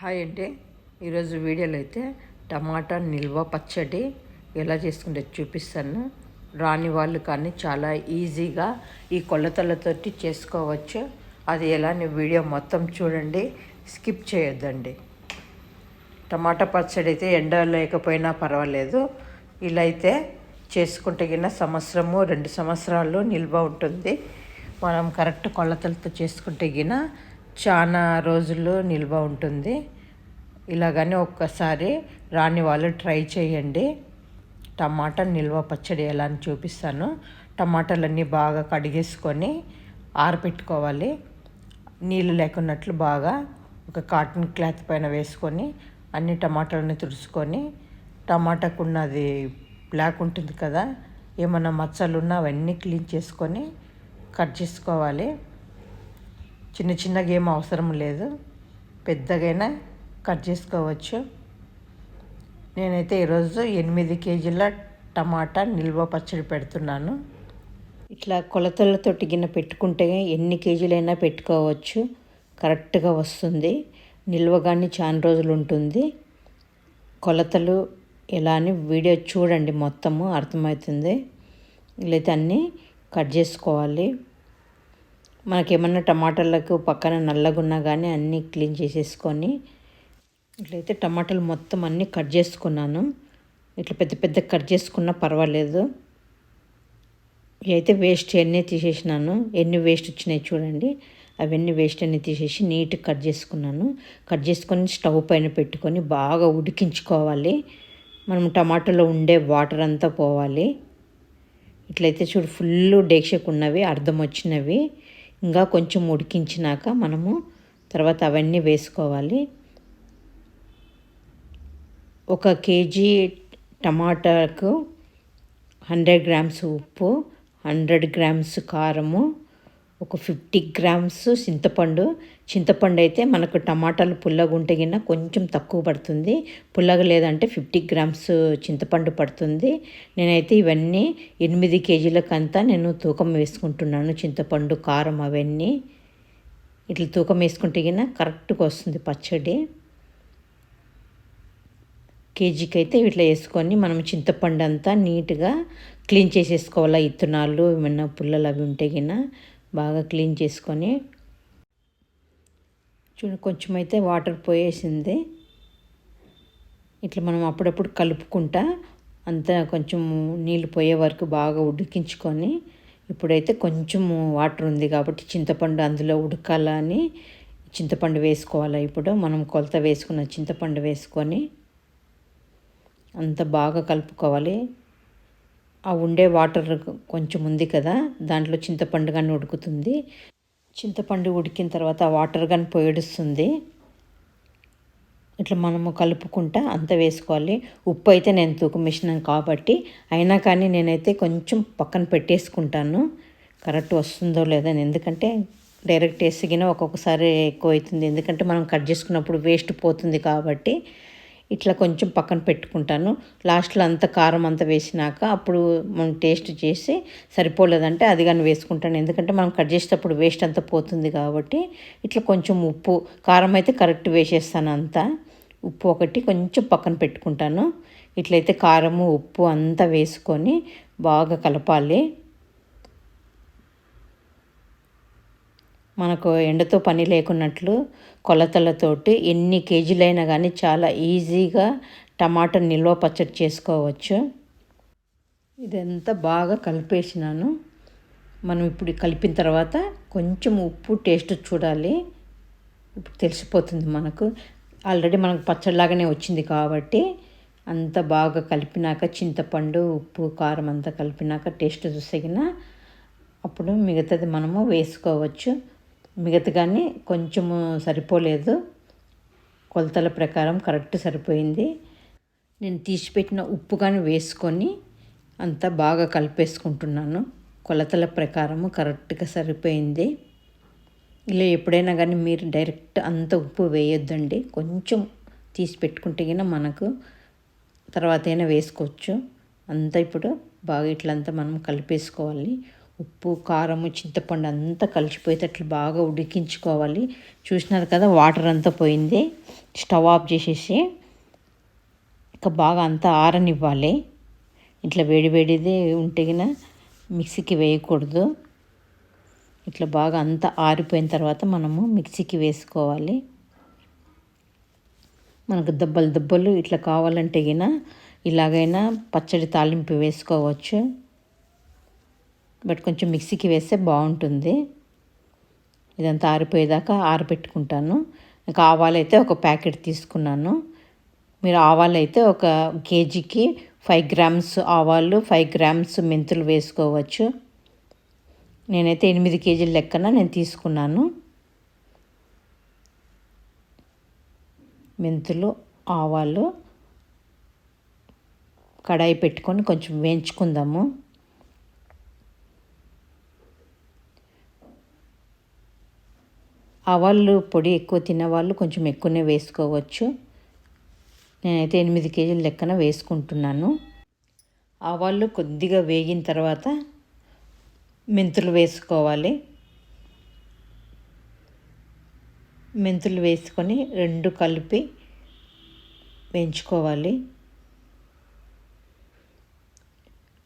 Hi అండి ఈరోజు వీడియోలో అయితే టమాటా నిల్వ పచ్చడి ఎలా చేసుకుంటే చూపిస్తాను. రాని వాళ్ళు కానీ చాలా ఈజీగా ఈ కొలతలతోటి చేసుకోవచ్చు. అది ఎలా వీడియో మొత్తం చూడండి. స్కిప్ చేయొద్దండి. టమాటా పచ్చడి అయితే ఎండ లేకపోయినా పర్వాలేదు. ఇలా అయితే చేసుకుంటే గిన్న సంవత్సరము రెండు సంవత్సరాలు నిల్వ ఉంటుంది. మనం కరెక్ట్ కొలతలతో చేసుకుంటే గిన చాలా రోజులు నిల్వ ఉంటుంది. ఇలాగనే ఒక్కసారి రాని వాళ్ళు ట్రై చేయండి. టమాటా నిల్వ పచ్చడి ఎలా అని చూపిస్తాను. టమాటాలన్నీ బాగా కడిగేసుకొని ఆరబెట్టుకోవాలి నీళ్ళు లేకున్నట్లు బాగా ఒక కాటన్ క్లాత్ పైన వేసుకొని అన్ని టమాటాలని తుడుచుకొని టమాటాకు ఉన్నది బ్లాక్ ఉంటుంది కదా ఏమన్నా మచ్చలు ఉన్నా అవన్నీ క్లీన్ చేసుకొని కట్ చేసుకోవాలి. చిన్న చిన్నగా ఏం అవసరం లేదు. పెద్దగైనా కట్ చేసుకోవచ్చు. నేనైతే ఈరోజు ఎనిమిది కేజీల టమాటా నిల్వ పచ్చడి పెడుతున్నాను. ఇట్లా కొలతలతో గిన్నె పెట్టుకుంటే ఎన్ని కేజీలైనా పెట్టుకోవచ్చు. కరెక్ట్గా వస్తుంది. నిల్వ కానీ చాలా రోజులు ఉంటుంది. కొలతలు ఎలా అని వీడియో చూడండి మొత్తము అర్థమవుతుంది. ఇలా అన్నీ కట్ చేసుకోవాలి. మనకేమన్నా టమాటాలకు పక్కన నల్లగున్నా కానీ అన్నీ క్లీన్ చేసేసుకొని ఇట్లయితే టమాటాలు మొత్తం అన్నీ కట్ చేసుకున్నాను. ఇట్లా పెద్ద పెద్ద కట్ చేసుకున్నా పర్వాలేదు. అయితే వేస్ట్ ఎన్ని తీసేసినాను. ఎన్ని వేస్ట్ వచ్చినాయి చూడండి. అవన్నీ వేస్ట్ అన్ని తీసేసి నీట్గా కట్ చేసుకున్నాను. కట్ చేసుకొని స్టవ్ పైన పెట్టుకొని బాగా ఉడికించుకోవాలి. మనం టమాటాలో ఉండే వాటర్ అంతా పోవాలి. ఇట్లయితే చూడు ఫుల్ డేక్షకు ఉన్నవి అర్థం వచ్చినవి. ఇంకా కొంచెం ఉడికించినాక మనము తర్వాత అవన్నీ వేసుకోవాలి. ఒక కేజీ టమాటాకు హండ్రెడ్ గ్రామ్స్ ఉప్పు హండ్రెడ్ గ్రామ్స్ కారము ఒక ఫిఫ్టీ గ్రామ్స్ చింతపండు. చింతపండు అయితే మనకు టమాటాలు పుల్లగా ఉంటే కింద కొంచెం తక్కువ పడుతుంది. పుల్లగా లేదంటే ఫిఫ్టీ గ్రామ్స్ చింతపండు పడుతుంది. నేనైతే ఇవన్నీ ఎనిమిది కేజీలకంతా నేను తూకం వేసుకుంటున్నాను. చింతపండు కారం అవన్నీ. ఇట్లా తూకం వేసుకుంటే కింద కరెక్ట్గా వస్తుంది పచ్చడి. కేజీకి అయితే ఇట్లా వేసుకొని మనం చింతపండు అంతా నీట్గా క్లీన్ చేసేసుకోవాలా? ఇత్తనాలు ఏమన్నా పుల్లలు అవి ఉంటే కింద బాగా క్లీన్ చేసుకొని చూడ కొంచెం అయితే వాటర్ పోయేసింది. ఇట్లా మనం అప్పుడప్పుడు కలుపుకుంటా అంతా కొంచెం నీళ్ళు పోయే వరకు బాగా ఉడికించుకొని ఇప్పుడైతే కొంచెం వాటర్ ఉంది కాబట్టి చింతపండు అందులో ఉడకాలని చింతపండు వేసుకోవాలి ఇప్పుడు. మనం కొలత వేసుకున్న చింతపండు వేసుకొని అంత బాగా కలుపుకోవాలి. ఆ ఉండే వాటర్ కొంచెం ఉంది కదా దాంట్లో చింతపండు కానీ ఉడుకుతుంది. చింతపండు ఉడికిన తర్వాత వాటర్ కానీ పొయ్యడుస్తుంది ఇట్లా మనము కలుపుకుంటా అంత వేసుకోవాలి. ఉప్పు అయితే నేను తూకం వేసినాను కాబట్టి అయినా కానీ నేనైతే కొంచెం పక్కన పెట్టేసుకుంటాను. కరెక్ట్ వస్తుందో లేదో ఎందుకంటే డైరెక్ట్ వేసిగిన ఒక్కొక్కసారి ఎక్కువ అవుతుంది ఎందుకంటే మనం కట్ చేసుకున్నప్పుడు వేస్ట్ పోతుంది కాబట్టి ఇట్లా కొంచెం పక్కన పెట్టుకుంటాను. లాస్ట్లో అంత కారం అంతా వేసినాక అప్పుడు మనం టేస్ట్ చేసి సరిపోలేదంటే అది కానీ వేసుకుంటాను. ఎందుకంటే మనం కట్ చేసేటప్పుడు వేస్ట్ అంతా పోతుంది కాబట్టి ఇట్లా కొంచెం ఉప్పు కారం అయితే కరెక్ట్ వేసేస్తాను అంతా. ఉప్పు ఒకటి కొంచెం పక్కన పెట్టుకుంటాను. ఇట్లయితే కారము ఉప్పు అంతా వేసుకొని బాగా కలపాలి. మనకు ఎండతో పని లేకున్నట్లు కొలతలతోటి ఎన్ని కేజీలైనా కానీ చాలా ఈజీగా టమాటా నిల్వ పచ్చడి చేసుకోవచ్చు. ఇదంతా బాగా కలిపేసినాను. మనం ఇప్పుడు కలిపిన తర్వాత కొంచెం ఉప్పు టేస్ట్ చూడాలి. ఇప్పుడు తెలిసిపోతుంది మనకు. ఆల్రెడీ మనకు పచ్చడిలాగానే వచ్చింది కాబట్టి అంత బాగా కలిపినాక చింతపండు ఉప్పు కారం అంతా కలిపినాక టేస్ట్ చూసగిన అప్పుడు మిగతాది మనము వేసుకోవచ్చు. మిగతా కానీ కొంచెము సరిపోలేదు. కొలతల ప్రకారం కరెక్ట్ సరిపోయింది. నేను తీసిపెట్టిన ఉప్పు కానీ వేసుకొని అంతా బాగా కలిపేసుకుంటున్నాను. కొలతల ప్రకారము కరెక్ట్గా సరిపోయింది. ఇలా ఎప్పుడైనా కానీ మీరు డైరెక్ట్ అంత ఉప్పు వేయొద్దండి. కొంచెం తీసి పెట్టుకుంటే కన్నా మనకు తర్వాత అయినా వేసుకోవచ్చు. అంతా ఇప్పుడు బాగా ఇట్లంతా మనం కలిపేసుకోవాలి. ఉప్పు కారము చింతపండు అంతా కలిసిపోయేటట్లు బాగా ఉడికించుకోవాలి. చూసినారు కదా వాటర్ అంతా పోయింది. స్టవ్ ఆఫ్ చేసేసి ఇంకా బాగా అంతా ఆరనివ్వాలి. ఇట్లా వేడి వేడిది ఉంటే గిన మిక్సీకి వేయకూడదు. ఇట్లా బాగా అంతా ఆరిపోయిన తర్వాత మనము మిక్సీకి వేసుకోవాలి. మనకు దెబ్బలు దెబ్బలు ఇట్లా కావాలంటే గిన ఇలాగైనా పచ్చడి తాలింపు వేసుకోవచ్చు. బట్ కొంచెం మిక్సీకి వేస్తే బాగుంటుంది. ఇదంతా ఆరిపోయేదాకా ఆరబెట్టుకుంటాను. ఇంకా ఆవాలైతే ఒక ప్యాకెట్ తీసుకున్నాను. మీరు ఆవాలు అయితే ఒక కేజీకి ఫైవ్ గ్రామ్స్ ఆవాలు ఫైవ్ గ్రామ్స్ మెంతులు వేసుకోవచ్చు. నేనైతే ఎనిమిది కేజీల లెక్కన నేను తీసుకున్నాను. మెంతులు ఆవాలు కడాయి పెట్టుకొని కొంచెం వేయించుకుందాము. ఆవాళ్ళు పొడి ఎక్కువ తినేవాళ్ళు కొంచెం ఎక్కువనే వేసుకోవచ్చు. నేనైతే ఎనిమిది కేజీల లెక్కన వేసుకుంటున్నాను. ఆవాళ్ళు కొద్దిగా వేగిన తర్వాత మెంతులు వేసుకోవాలి. మెంతులు వేసుకొని రెండు కలిపి వేయించుకోవాలి.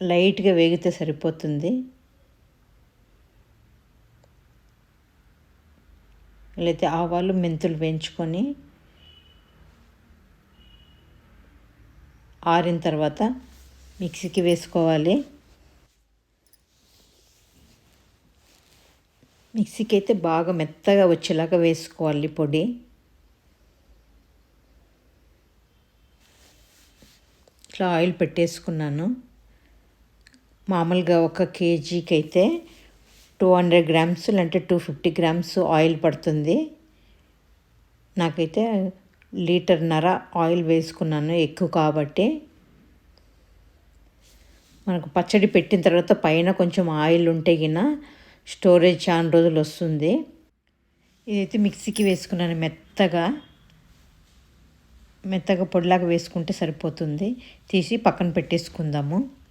లైట్గా వేగితే సరిపోతుంది. లేకపోతే ఆవాలు మెంతులు వేయించుకొని ఆరిన తర్వాత మిక్సీకి వేసుకోవాలి. మిక్సీకి అయితే బాగా మెత్తగా వచ్చేలాగా వేసుకోవాలి పొడి. ఇట్లా ఆయిల్ పెట్టేసుకున్నాను. మామూలుగా ఒక కేజీకి అయితే టూ హండ్రెడ్ గ్రామ్స్ లేదంటే టూ ఫిఫ్టీ గ్రామ్స్ ఆయిల్ పడుతుంది. నాకైతే లీటర్న్నర ఆయిల్ వేసుకున్నాను ఎక్కువ కాబట్టి. మనకు పచ్చడి పెట్టిన తర్వాత పైన కొంచెం ఆయిల్ ఉంటే గిన స్టోరేజ్ చాలా రోజులు వస్తుంది. ఇదైతే మిక్సీకి వేసుకున్నాను మెత్తగా. మెత్తగా పొడిలాగా వేసుకుంటే సరిపోతుంది. తీసి పక్కన పెట్టేసుకుందాము.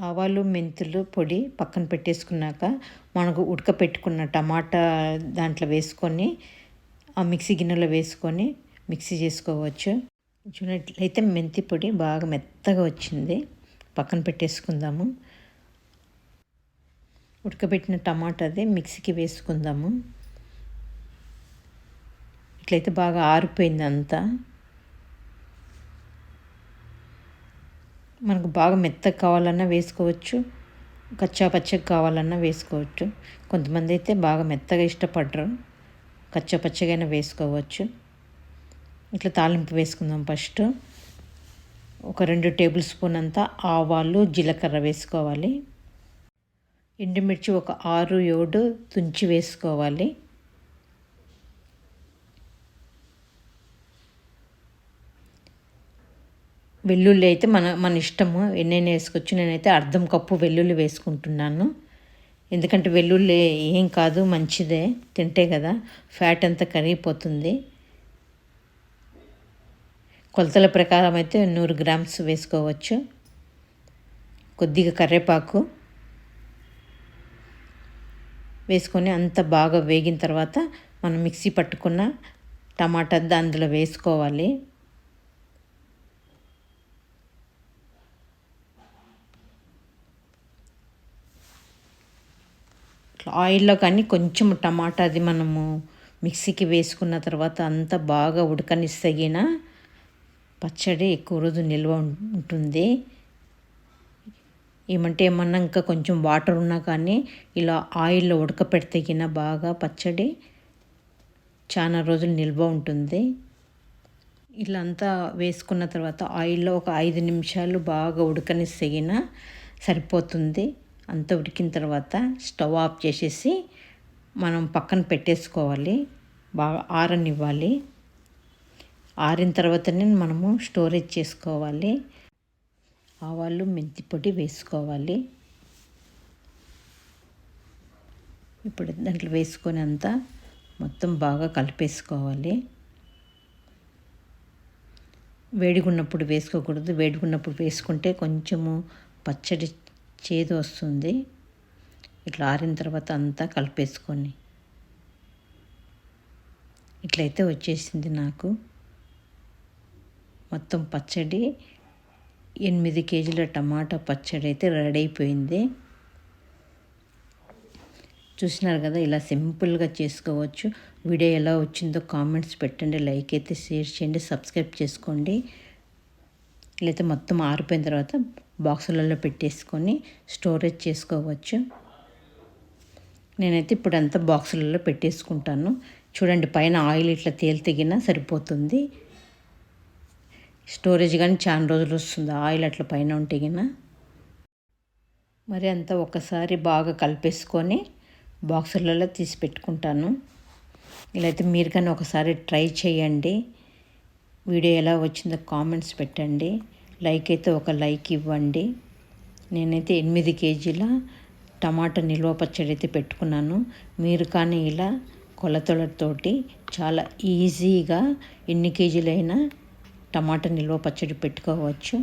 ఆవాలు మెంతులు పొడి పక్కన పెట్టేసుకున్నాక మనకు ఉడకపెట్టుకున్న టమాటా దాంట్లో వేసుకొని ఆ మిక్సీ గిన్నెలో వేసుకొని మిక్సీ చేసుకోవచ్చు. చూడట్లయితే మెంతి పొడి బాగా మెత్తగా వచ్చింది. పక్కన పెట్టేసుకుందాము. ఉడకబెట్టిన టమాటాది మిక్సీకి వేసుకుందాము. ఇట్లయితే బాగా ఆరిపోయింది అంతా మనకు బాగా మెత్తగా కావాలన్నా వేసుకోవచ్చు కచ్చా పచ్చగా కావాలన్నా వేసుకోవచ్చు. కొంతమంది అయితే బాగా మెత్తగా ఇష్టపడరు కచ్చా పచ్చగైనా వేసుకోవచ్చు. ఇట్లా తాలింపు వేసుకుందాం ఫస్ట్. ఒక రెండు టేబుల్ స్పూన్ అంతా ఆవాలు జీలకర్ర వేసుకోవాలి. ఎండుమిర్చి ఒక ఆరు ఏడు తుంచి వేసుకోవాలి. వెల్లుల్లి అయితే మన మన ఇష్టము. ఎన్నైనా వేసుకోవచ్చు నేనైతే అర్ధం కప్పు వెల్లుల్లి వేసుకుంటున్నాను. ఎందుకంటే వెల్లుల్లి ఏం కాదు మంచిదే తింటే కదా ఫ్యాట్ అంతా కరిగిపోతుంది. కొలతల ప్రకారం అయితే నూరు గ్రామ్స్ వేసుకోవచ్చు. కొద్దిగా కరివేపాకు వేసుకొని అంత బాగా వేగిన తర్వాత మనం మిక్సీ పట్టుకున్న టమాటా అందులో వేసుకోవాలి. ఆయిల్లో కానీ కొంచెం టమాటా అది మనము మిక్సీకి వేసుకున్న తర్వాత అంతా బాగా ఉడకనిస్తగిన పచ్చడి ఎక్కువ రోజు నిల్వ ఉంటుంది. ఏమంటే ఏమన్నా ఇంకా కొంచెం వాటర్ ఉన్నా కానీ ఇలా ఆయిల్లో ఉడకపెడితేగిన బాగా పచ్చడి చాలా రోజులు నిల్వ ఉంటుంది. ఇలా అంతా వేసుకున్న తర్వాత ఆయిల్లో ఒక ఐదు నిమిషాలు బాగా ఉడకనిస్తగిన సరిపోతుంది. అంతా ఉడికిన తర్వాత స్టవ్ ఆఫ్ చేసేసి మనం పక్కన పెట్టేసుకోవాలి. బాగా ఆరనివ్వాలి. ఆరిన తర్వాతనే మనము స్టోరేజ్ చేసుకోవాలి. ఆవాలు మెంతి పొడి వేసుకోవాలి. ఇప్పుడు దాంట్లో వేసుకొని అంతా మొత్తం బాగా కలిపేసుకోవాలి. వేడిగున్నప్పుడు వేసుకోకూడదు. వేడిగున్నప్పుడు వేసుకుంటే కొంచెము పచ్చడి చేదు వస్తుంది. ఇట్లా ఆరిన తర్వాత అంతా కలిపేసుకొని. ఇట్లయితే వచ్చేసింది నాకు. మొత్తం పచ్చడి ఎనిమిది కేజీల టమాటా పచ్చడి అయితే రెడీ అయిపోయింది చూసినారు కదా ఇలా సింపుల్గా చేసుకోవచ్చు. వీడియో ఎలా వచ్చిందో కామెంట్స్ పెట్టండి లైక్ అయితే షేర్ చేయండి సబ్స్క్రైబ్ చేసుకోండి. లేకపోతే మొత్తం ఆరిపోయిన తర్వాత బాక్సులలో పెట్టేసుకొని స్టోరేజ్ చేసుకోవచ్చు. నేనైతే ఇప్పుడు అంతా బాక్సులలో పెట్టేసుకుంటాను. చూడండి పైన ఆయిల్ ఇట్లా తేలితెగినా సరిపోతుంది. స్టోరేజ్ కానీ చాలా రోజులు వస్తుంది ఆయిల్ అట్లా పైన ఉంటేగినా మరి అంతా ఒకసారి బాగా కలిపేసుకొని బాక్సులలో తీసి పెట్టుకుంటాను. ఇలా అయితే మీరు కానీ ఒకసారి ట్రై చేయండి. వీడియో ఎలా వచ్చిందో కామెంట్స్ పెట్టండి. లైక్ అయితే ఒక లైక్ ఇవ్వండి. నేనైతే ఎనిమిది కేజీల టమాటా నిల్వ పచ్చడి అయితే పెట్టుకున్నాను. మీరు కానీ ఇలా కొలతలతోటి చాలా ఈజీగా ఎన్ని కేజీలైనా టమాటా నిల్వ పచ్చడి పెట్టుకోవచ్చు.